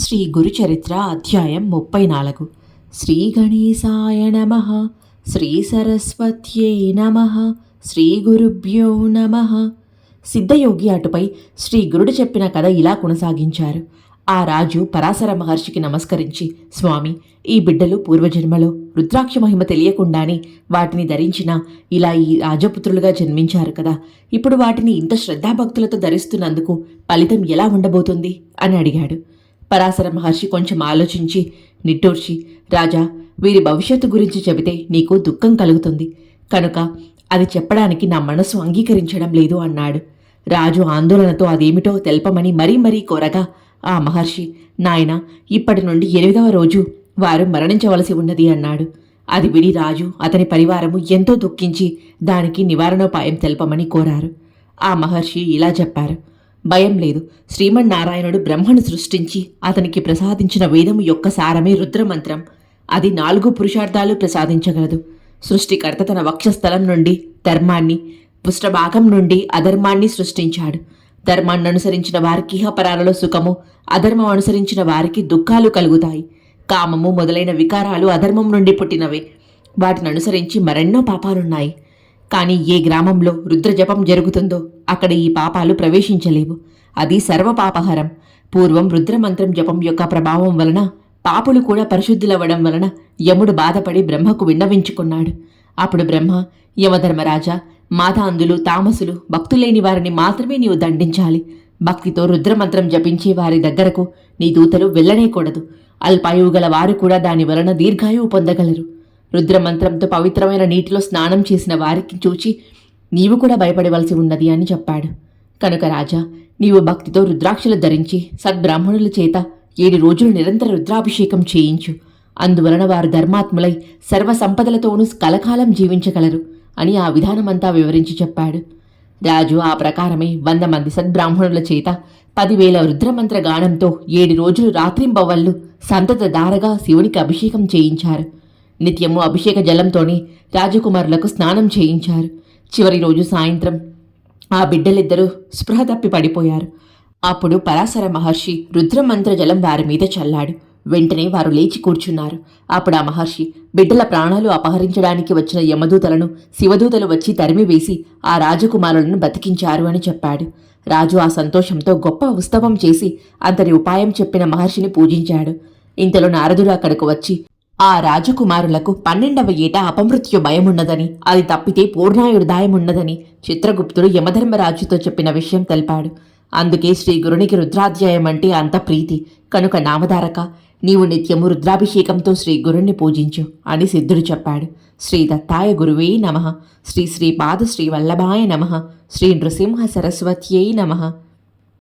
శ్రీ గురుచరిత్ర అధ్యాయం ముప్పై నాలుగు. శ్రీ గణేశాయ నమ శ్రీ సరస్వత్యై నమ శ్రీ గురుభ్యో నమ. సిద్ధయోగి అటుపై శ్రీ గురుడు చెప్పిన కథ ఇలా కొనసాగించారు. ఆ రాజు పరాశర మహర్షికి నమస్కరించి స్వామి ఈ బిడ్డలు పూర్వజన్మలో రుద్రాక్ష మహిమ తెలియకుండానే వాటిని ధరించిన ఇలా ఈ రాజపుత్రులుగా జన్మించారు కదా. ఇప్పుడు వాటిని ఇంత శ్రద్ధాభక్తులతో ధరిస్తున్నందుకు ఫలితం ఎలా ఉండబోతుంది? అని అడిగాడు. పరాశర మహర్షి కొంచెం ఆలోచించి నిట్టూర్చి రాజా వీరి భవిష్యత్తు గురించి చెబితే నీకు దుఃఖం కలుగుతుంది. కనుక అది చెప్పడానికి నా మనసు అంగీకరించడం లేదు అన్నాడు. రాజు ఆందోళనతో అదేమిటో తెలపమని మరీ మరీ కోరగా ఆ మహర్షి నాయన ఇప్పటి నుండి ఎనిమిదవ రోజు వారు మరణించవలసి ఉన్నది అన్నాడు. అది విని రాజు అతని పరివారము ఎంతో దుఃఖించి దానికి నివారణోపాయం తెలపమని కోరారు. ఆ మహర్షి ఇలా చెప్పారు. భయం లేదు. శ్రీమన్నారాయణుడు బ్రహ్మను సృష్టించి అతనికి ప్రసాదించిన వేదము యొక్క సారమే రుద్రమంత్రం. అది నాలుగు పురుషార్థాలు ప్రసాదించగలదు. సృష్టికర్త తన వక్షస్థలం నుండి ధర్మాన్ని పుష్టభాగం నుండి అధర్మాన్ని సృష్టించాడు. ధర్మాన్ని అనుసరించిన వారికి ఇహపరాలలో సుఖము అధర్మం అనుసరించిన వారికి దుఃఖాలు కలుగుతాయి. కామము మొదలైన వికారాలు అధర్మం నుండి పుట్టినవే. వాటిని అనుసరించి మరెన్నో పాపాలున్నాయి. కానీ ఏ గ్రామంలో రుద్రజపం జరుగుతుందో అక్కడ ఈ పాపాలు ప్రవేశించలేవు. అది సర్వపాపహరం. పూర్వం రుద్రమంత్రం జపం యొక్క ప్రభావం వలన పాపులు కూడా పరిశుద్ధులవ్వడం వలన యముడు బాధపడి బ్రహ్మకు విన్నవించుకున్నాడు. అప్పుడు బ్రహ్మ యమధర్మరాజా మాతాంధులు తామసులు భక్తులేని వారిని మాత్రమే నీవు దండించాలి. భక్తితో రుద్రమంత్రం జపించి వారి దగ్గరకు నీ దూతలు వెళ్ళనేకూడదు అల్పాయువు గల వారు కూడా దాని వలన దీర్ఘాయువు పొందగలరు. రుద్రమంత్రంతో పవిత్రమైన నీటిలో స్నానం చేసిన వారికి చూచి నీవు కూడా భయపడవలసి ఉన్నది అని చెప్పాడు. కనుక రాజా నీవు భక్తితో రుద్రాక్షలు ధరించి సద్బ్రాహ్మణుల చేత ఏడు రోజులు నిరంతర రుద్రాభిషేకం చేయించు. అందువలన వారు ధర్మాత్ములై సర్వ సంపదలతోనూ కలకాలం జీవించగలరు అని ఆ విధానమంతా వివరించి చెప్పాడు. రాజు ఆ ప్రకారమే వంద మంది సద్బ్రాహ్మణుల చేత పదివేల రుద్రమంత్ర గానంతో ఏడు రోజులు రాత్రింబవళ్ళు సంతత దారగా శివునికి అభిషేకం చేయించారు. నిత్యము అభిషేక జలంతోనే రాజకుమారులకు స్నానం చేయించారు. చివరి రోజు సాయంత్రం ఆ బిడ్డలిద్దరూ స్పృహ తప్పి పడిపోయారు. అప్పుడు పరాశర మహర్షి రుద్రమంత్ర జలం వారి మీద చల్లాడు. వెంటనే వారు లేచి కూర్చున్నారు. అప్పుడు ఆ మహర్షి బిడ్డల ప్రాణాలు అపహరించడానికి వచ్చిన యమదూతలను శివదూతలు వచ్చి తరిమివేసి ఆ రాజకుమారులను బతికించారు అని చెప్పాడు. రాజు ఆ సంతోషంతో గొప్ప ఉత్సవం చేసి అంతటి ఉపాయం చెప్పిన మహర్షిని పూజించాడు. ఇంతలో నారదుడు అక్కడకు వచ్చి ఆ రాజకుమారులకు పన్నెండవ ఏట అపమృత్యు భయమున్నదని అది తప్పితే పూర్ణాయుడు దాయమున్నదని చిత్రగుప్తుడు యమధర్మరాజుతో చెప్పిన విషయం తెలిపాడు. అందుకే శ్రీ గురునికి రుద్రాధ్యాయం అంటే అంత ప్రీతి. కనుక నామధారక నీవు నిత్యము రుద్రాభిషేకంతో శ్రీ గురుణ్ణి పూజించు అని సిద్ధుడు చెప్పాడు. శ్రీ దత్తాయ గురువే నమ. శ్రీ శ్రీపాద శ్రీ వల్లభాయ నమ. శ్రీ నృసింహ సరస్వత్యై నమ.